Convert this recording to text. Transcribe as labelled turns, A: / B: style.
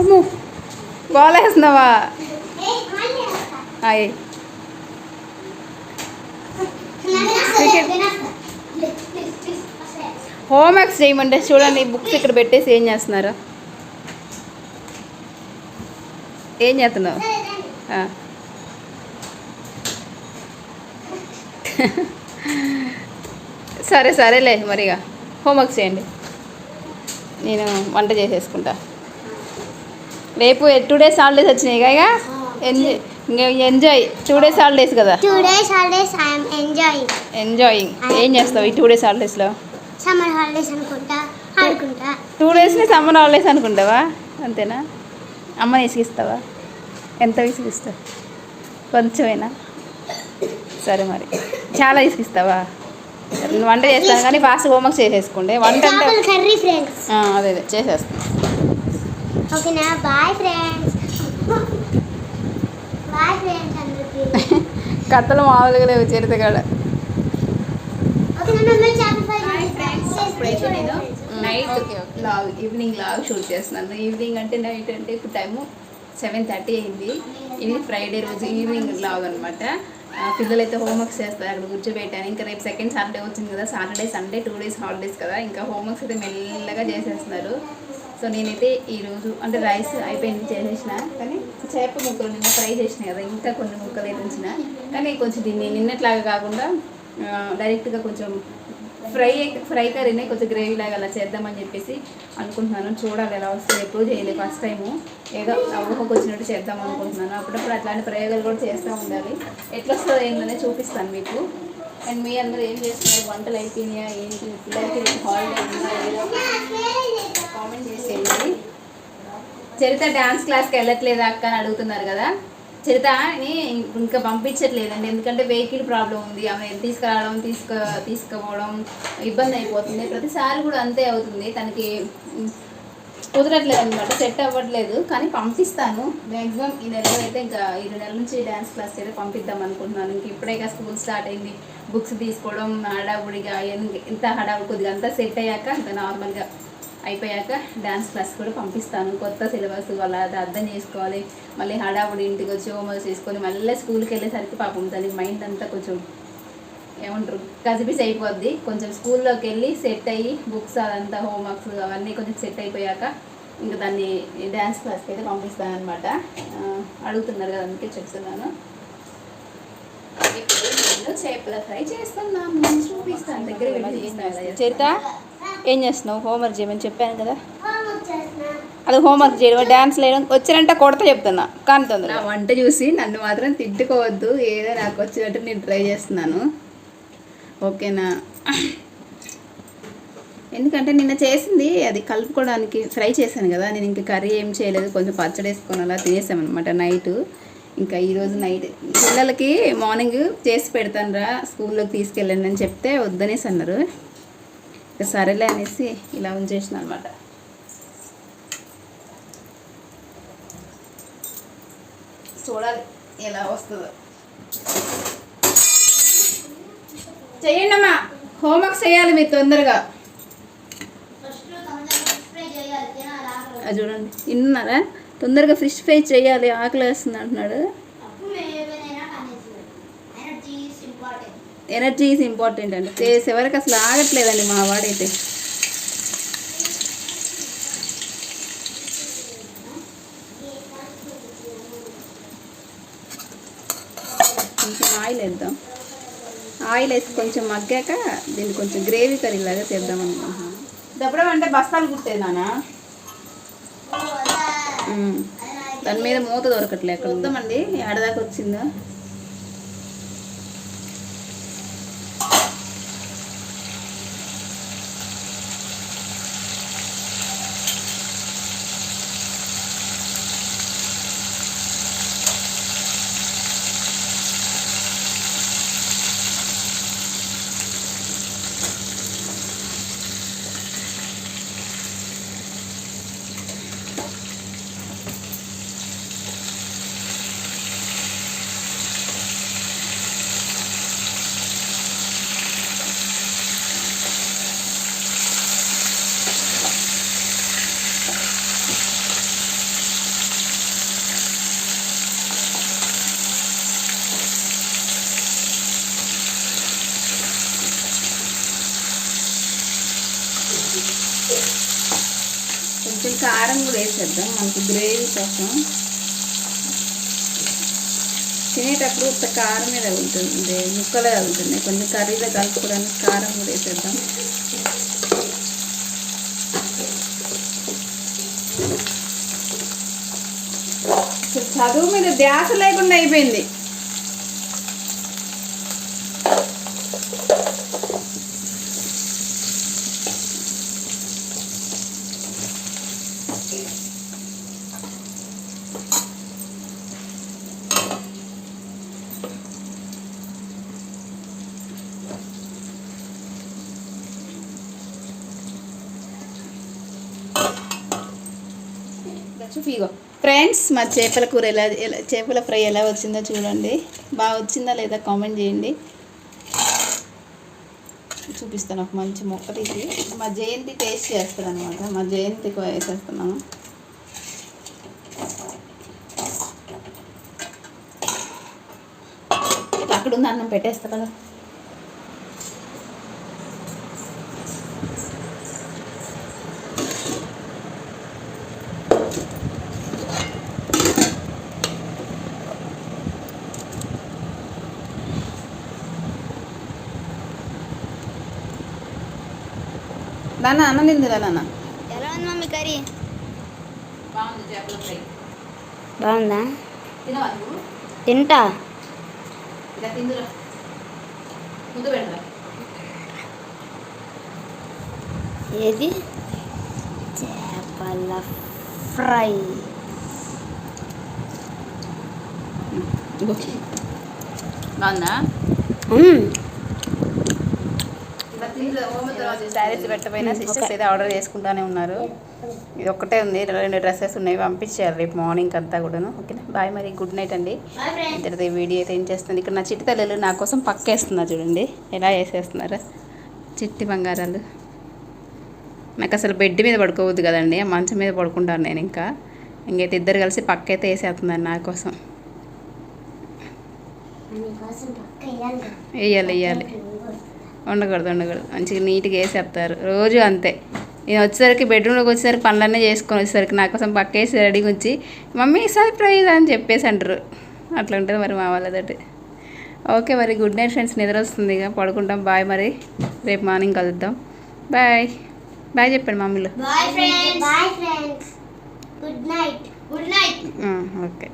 A: అమ్మో బాల్ వేస్తున్నావా? అయ్యి హోంవర్క్స్ చేయమంటే చూడండి బుక్స్ ఇక్కడ పెట్టేసి ఏం చేస్తున్నారు? ఏం చేస్తున్నావు? సరే సరేలే మరిగా. హోంవర్క్ చేయండి. నేను వంట చేసేసుకుంటా. రేపు టూ డేస్ హాలిడేస్ వచ్చినాయి కదా ఎంజాయ్ ఇంకా ఎంజాయ్ టూ డేస్ హాలిడేస్ కదా?
B: Am enjoying.
A: ఎంజాయింగ్ ఏం చేస్తావు ఈ టూ డేస్ హాలిడేస్లో
B: Summer holidays అనుకుంటా ఆడుకుంటా.
A: టూ డేస్ని సమ్మర్ హాలిడేస్ అనుకుంటావా? అంతేనా? అమ్మని విసిగిస్తావా? ఎంత విసిగిస్తావు? కొంచెమేనా? సరే మరి. చాలా విసిగిస్తావా? నువ్వు వంట చేస్తాను కానీ ఫాస్ట్ హోంవర్క్ చేసేసుకోండి వంట అంటే అదే అదే. చేసేస్తాను
B: ఓకేనా? బాయ్ ఫ్రెండ్స్ బాయ్ ఫ్రెండ్స్ అందరికి.
A: కథలు మామూలుగా లేవు ఇప్పుడైతే నేను night log evening log shoot చేస్తున్నాను. ఈవినింగ్ అంటే నైట్ అంటే ఇప్పుడు టైము సెవెన్ థర్టీ అయింది. ఇది ఫ్రైడే రోజు ఈవినింగ్ లాగ్ అనమాట పిల్లలు అయితే హోంవర్క్స్ చేస్తారు అక్కడ కూర్చోబెట్టాను ఇంకా రేపు సెకండ్ సాటర్డే వచ్చింది కదా. Saturday Sunday two days holidays కదా. ఇంకా హోంవర్క్స్ అయితే మెల్లగా చేసేస్తున్నారు. సో నేనైతే ఈరోజు అంటే రైస్ అయిపోయింది చేసేసిన కానీ చేప ముక్కలు నిన్న ఫ్రై చేసిన కదా ఇంకా కొన్ని ముక్కలు అయితే ఉంచిన. కానీ కొంచెం దీన్ని నిన్నట్లాగా కాకుండా డైరెక్ట్గా కొంచెం ఫ్రై ఫ్రై కర్రీనే కొంచెం గ్రేవీ లాగా అలా చేద్దామని చెప్పేసి అనుకుంటున్నాను. చూడాలి ఎలా వస్తుంది. ఎప్పుడు చేయలేదు ఫస్ట్ టైము. ఏదో ఊహకు వచ్చినట్టు చేద్దాం అనుకుంటున్నాను. అప్పుడప్పుడు అట్లాంటి ప్రయోగాలు కూడా చేస్తూ ఉండాలి. ఎట్లా వస్తుందో ఏంటనే చూపిస్తాను మీకు. అండ్ మీ అందరూ ఏం చేస్తున్నారు? వంటలు అయిపోయినాయా? ఏంటి? పిల్లలకి హాలిడే కామెంట్ చేసేయండి. చరిత డ్యాన్స్ క్లాస్కి వెళ్ళట్లేదా అక్క అని అడుగుతున్నారు కదా. చరిత అని ఇంకా పంపించట్లేదండి. ఎందుకంటే వెహికల్ ప్రాబ్లం ఉంది. ఆమె తీసుకురావడం తీసుకు తీసుకుపోవడం ఇబ్బంది అయిపోతుంది. ప్రతిసారి కూడా అంతే అవుతుంది. తనకి కుదరట్లేదు అనమాట సెట్ అవ్వట్లేదు. కానీ పంపిస్తాను. మ్యాక్సిమం ఈ నెలలో అయితే ఇంకా ఈ నెల నుంచి డ్యాన్స్ క్లాస్ అయితే పంపిద్దాం అనుకుంటున్నాను. ఇంక ఇప్పుడే ఇక స్కూల్ స్టార్ట్ అయింది. బుక్స్ తీసుకోవడం హడావుడిగా ఎంత ఇంత హడావుడి కొద్దిగా అంతా సెట్ అయ్యాక ఇంకా నార్మల్గా అయిపోయాక డ్యాన్స్ క్లాస్ కూడా పంపిస్తాను. కొత్త సిలబస్ వాళ్ళ అది అర్థం చేసుకోవాలి. మళ్ళీ హడావుడి ఇంటికి వచ్చి హోంవర్క్ చేసుకొని మళ్ళీ స్కూల్కి వెళ్ళేసరికి పాపం తనకి మైండ్ అంతా కొంచెం ఏమంటారు కసిపిసి అయిపోద్ది. కొంచెం స్కూల్లోకి వెళ్ళి సెట్ అయ్యి బుక్స్ అదంతా హోంవర్క్స్ అవన్నీ కొంచెం సెట్ అయిపోయాక ఇంకా దాన్ని డ్యాన్స్ క్లాస్కి అయితే పంపిస్తాను అనమాట అడుగుతున్నారు కదా అందుకే చెప్తున్నాను. ఇప్పుడు నేను చేపల ఫ్రై చేస్తున్నాను చూపిస్తాను. దగ్గర వెళ్ళి చరిత ఏం చేస్తున్నావు? హోంవర్క్ చేయమని చెప్పాను కదా. అది హోంవర్క్ చేయడం డ్యాన్స్ వేయడం వచ్చినంటే కొడతా చెప్తున్నా. కానీ తొందర నా వంట చూసి నన్ను మాత్రం తిట్టుకోవద్దు. ఏదో నాకు వచ్చినట్టు నేను ట్రై చేస్తున్నాను. ఓకేనా? ఎందుకంటే నిన్న చేసింది అది కలుపుకోవడానికి ఫ్రై చేశాను కదా. నేను ఇంకా కర్రీ ఏం చేయలేదు. కొంచెం పచ్చడి వేసుకొని అలా తినేసామన్నమాట నైట్. ఇంకా ఈరోజు నైట్ పిల్లలకి మార్నింగ్ చేసి పెడతాను రా స్కూల్లోకి తీసుకెళ్ళండి అని చెప్తే వద్దనేసి అన్నారు. సరేలే అనేసి ఇలా ఉంచేసిన అనమాట చూడాలి ఎలా వస్తుందో. చెయ్యండి అమ్మా హోంవర్క్ చేయాలి మీరు తొందరగా. అది చూడండి. విన్నారా తొందరగా ఫిష్ ఫ్రై చేయాలి ఆకలి వేస్తుంది అంటున్నాడు. ఎనర్జీ ఈజ్ ఇంపార్టెంట్ అండి. చేసే వరకు అసలు ఆగట్లేదండి మా వాడైతే. కొంచెం ఆయిల్ వేద్దాం. ఆయిల్ వేసి కొంచెం మగ్గాక దీన్ని కొంచెం గ్రేవీ కర్రీ లాగా చేద్దాం అనుకుంటున్నాను. దప్పడం అంటే బస్తాలు ఉమ్. దాని మీద మూత దొరకట్లే అక్కడ వద్దామండి ఏడదాకా వచ్చిందా? కారం కూడా వేసేద్దాం. మనకి గ్రేవీ కోసం. తినేటప్పుడు ఉత్త కారం మీద ఉంటుంది ముక్కలే ఉంటుంది కొంచెం కర్రీలో కలుపుకోవడానికి కారం కూడా వేసేద్దాం. చదువు మీద ధ్యాస లేకుండా అయిపోయింది. చూపిగో ఫ్రెండ్స్ మా చేపల కూర ఎలా చేపల ఫ్రై ఎలా వచ్చిందో చూడండి. బాగా వచ్చిందా లేదా కామెంట్ చేయండి. చూపిస్తాను ఒక మంచి మొక్క తీసి. మా జయంతి టేస్ట్ చేస్తాడు అనమాట మా జయంతికి వేసేస్తున్నాను అక్కడ ఉంది అన్నం పెట్టేస్తా కదా. నాన్న అన్నం తిందిరా నాన్న
B: ఎలా ఉంది మమ్మీ కర్రీ
A: బాగుంది చేపల ఫ్రై
B: బాగుందా
A: తినవా నువ్వు
B: తింటా
A: ఇలా తిందురా ముందు పెడరా
B: ఏది చేపల ఫ్రై
A: ఇగో బాగుందా శారీస్ పెట్టపోయినా సిస్టర్స్ అయితే ఆర్డర్ చేసుకుంటానే ఉన్నారు. ఇది ఒక్కటే ఉంది. రెండు డ్రెస్సెస్ ఉన్నాయి. పంపించారు రేపు మార్నింగ్ అంతా కూడాను. ఓకేనా బాయ్ మరి. గుడ్ నైట్ అండి. ఇంతటితో ఈ వీడియో అయితే ఏం చేస్తుంది? ఇక్కడ నా చిట్టి తల్లులు నా కోసం పక్కేస్తున్నారు చూడండి. ఎలా వేసేస్తున్నారు చిట్టి బంగారాలు. నాకు అసలు బెడ్ మీద పడుకోవద్దు కదండి. ఆ మంచం మీద పడుకుంటాను నేను ఇంకా. ఇంకైతే ఇద్దరు కలిసి పక్కైతే వేసేస్తున్నారు నా కోసం. వేయాలి వేయాలి. ఉండకూడదు ఉండకూడదు మంచిగా నీట్గా వేసేస్తారు. రోజు అంతే. నేను వచ్చేసరికి బెడ్రూమ్లోకి వచ్చేసరికి పనులన్నీ చేసుకొని వచ్చేసరికి నా కోసం పక్క వేసి రెడీగా ఉంచి మమ్మీ సర్ప్రైజ్ అని చెప్పేసి అంటారు. అట్లా ఉంటుంది మరి మా వాళ్ళతోటి. ఓకే మరి గుడ్ నైట్ ఫ్రెండ్స్ నిద్ర వస్తుంది ఇక. పడుకుంటాం. బాయ్ మరి. రేపు మార్నింగ్ కలుద్దాం. బాయ్ బాయ్ చెప్పండి మమ్మీలో.
B: Good night good night
A: okay